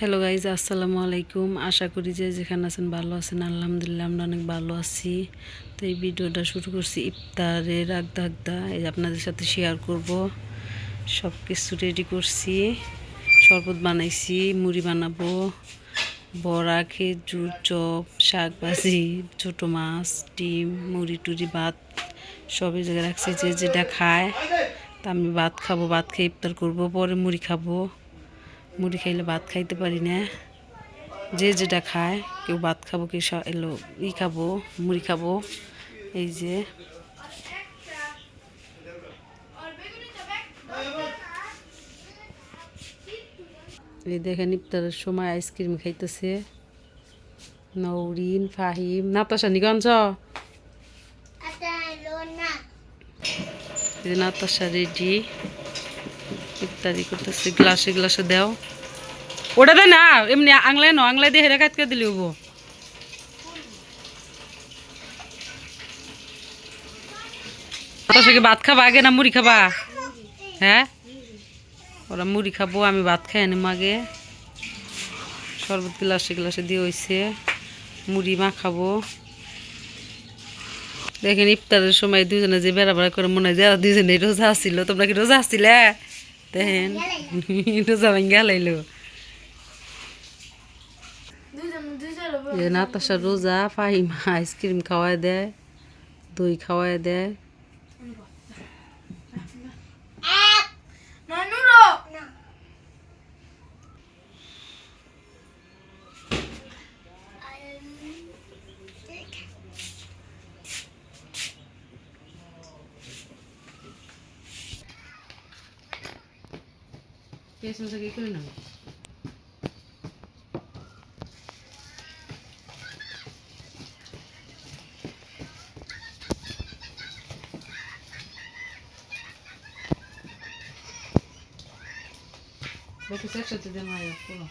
Hello guys আসসালামু আলাইকুম। আশা করি যে যেখানে আছেন ভালো আছেন। আলহামদুলিল্লাহ আমরা অনেক ভালো আছি। তো এই ভিডিওটা শুরু করছি ইফতারের আগদা আগদা এই আপনাদের সাথে শেয়ার করব। সব কিছু রেডি করছি। শরবত বানাইছি, মুড়ি বানাবো। বড়া, খেজুর, চপ শাক ভাজি ছোটো মাছ, ডিম, মুড়ি টুড়ি, ভাত সব এই জায়গায় রাখছি। যে যেটা খায়, তা আমি ভাত খাব, ভাত খেয়ে ইফতার করব, পরে মুড়ি খাব। মুড়ি খাইলে ভাত খাইতে পারি না। যে যেটা খায় কেউ ভাত খাব কেউ এলো ই খাব মুড়ি খাব। এই যে। এই দেখেন ইফতারের সময় আইসক্রিম খাইতেছে। নৌরিন ফাহিম নাতাশা নিগঞ্জ। এই যে নাতাশা রেডি। ইত্যাদি করতেছে গ্লাসে গ্লাসে দেও। ওটা দে না, এমনি আংলায় ন আংলায় দিয়ে হেরে কাটকে দিলে হব ভাত খাবা, আগে না মুড়ি খাবা? হ্যাঁ? ওরা মুড়ি খাব, আমি ভাত খাই আনিম আগে। শরবত গ্লাসে গ্লাসে দিয়ে হইছে। মুড়ি মা খাব। দেখেন ইফতারের সময় দুজনে যে বেড়া বেড়া করে মনে হয় যে দুজনে রোজা আসছিল তোমরা কি রোজা আসছিলে দেখেন রোজা ভাঙ্গা লাইলো নাতাশা রোজা ফাহিমা আইসক্রিম খাওয়ায় দেয় দই খাওয়ায় দেয় পেছন থেকে করে না Bakit একসাথে সাথে দেন আয়া পুরো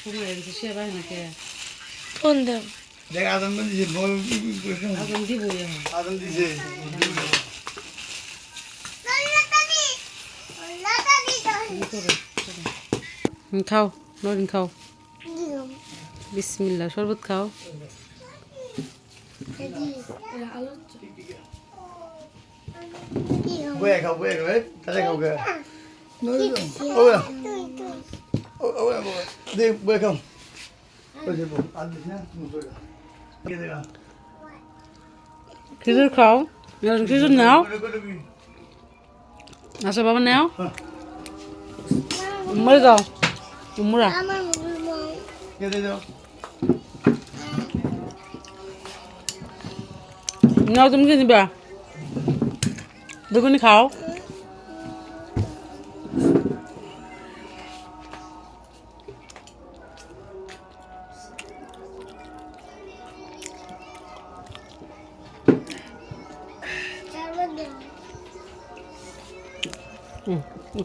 সময় হয়েছে সে বাই না কে ফোন দেব দেখ আদম দিছে বল আগুন দিব আদম দিছে খাও নরিন খাও বিসমিল্লা শরবত খাও বয়ে খাও বয়ে খাও এই তাহলে খাও গে ওরা ওরা দে বয়ে খাও ওই যে বল আদ দিছ না খেজুর খাও। খেজুর নাও। আচ্ছা বাবা, নাও। মরে যাও। উমরা নাও, তুমি কি নিবা? দুগুনি খাও।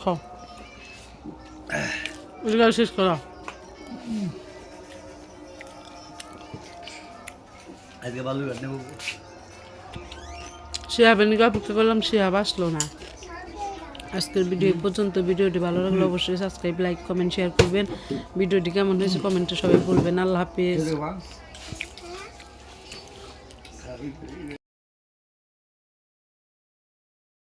খাও। রোজগার শেষ করো। আজকে ভালো নেব। শিয়া বেনিকে অপেক্ষা করলাম আসলো না। আজকের ভিডিও এই পর্যন্ত। ভিডিওটি ভালো লাগলে অবশ্যই সাবস্ক্রাইব লাইক কমেন্ট শেয়ার করবেন। ভিডিওটি কেমন হয়েছে কমেন্টে সবাই বলবেন। আল্লাহ হাফিজ।